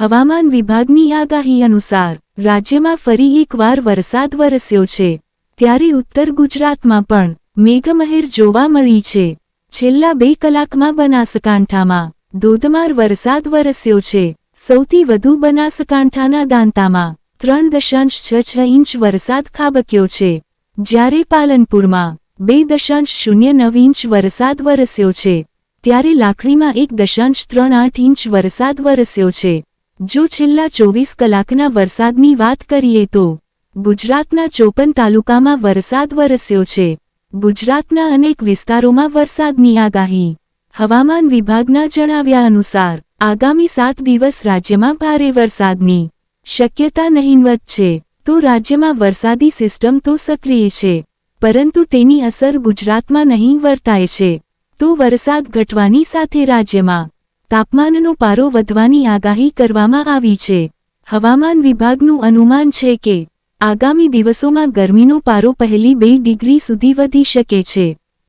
હવામાન વિભાગની આગાહી અનુસાર, રાજ્યમાં ફરી એકવાર વરસાદ વરસ્યો છે. ત્યારે ઉત્તર ગુજરાતમાં પણ મેઘમહેર જોવા મળી છે. છેલ્લા બે કલાકમાં બનાસકાંઠામાં ધોધમાર વરસાદ વરસ્યો છે. સૌથી વધુ બનાસકાંઠાના દાંતામાં ત્રણ દશાંશ છ છ ઇંચ વરસાદ ખાબક્યો છે. જ્યારે પાલનપુરમાં બે દશાંશ શૂન્ય નવ ઇંચ વરસાદ વરસ્યો છે. ત્યારે લાકડીમાં એક દશાંશ ત્રણ આઠ ઇંચ વરસાદ વરસ્યો છે. જો છેલ્લા ચોવીસ કલાકના વરસાદની વાત કરીએ તો ગુજરાતના ચોપન તાલુકામાં વરસાદ વરસ્યો છે. ગુજરાતના અનેક વિસ્તારોમાં વરસાદની આગાહી, હવામાન વિભાગના જણાવ્યા અનુસાર, આગામી સાત દિવસ રાજ્યમાં ભારે વરસાદની શક્યતા નહીવત છે. તો રાજ્યમાં વરસાદી સિસ્ટમ તો સક્રિય છે, પરંતુ તેની અસર ગુજરાતમાં નહીં વર્તાય છે. તો વરસાદ ઘટવાની સાથે રાજ્યમાં તાપમાનનો પારો વધવાની આગાહી કરવામાં આવી છે. હવામાન વિભાગનું અનુમાન છે કે આગામી દિવસોમાં ગરમીનો પારો પહેલી બે ડિગ્રી સુધી વધી શકે છે.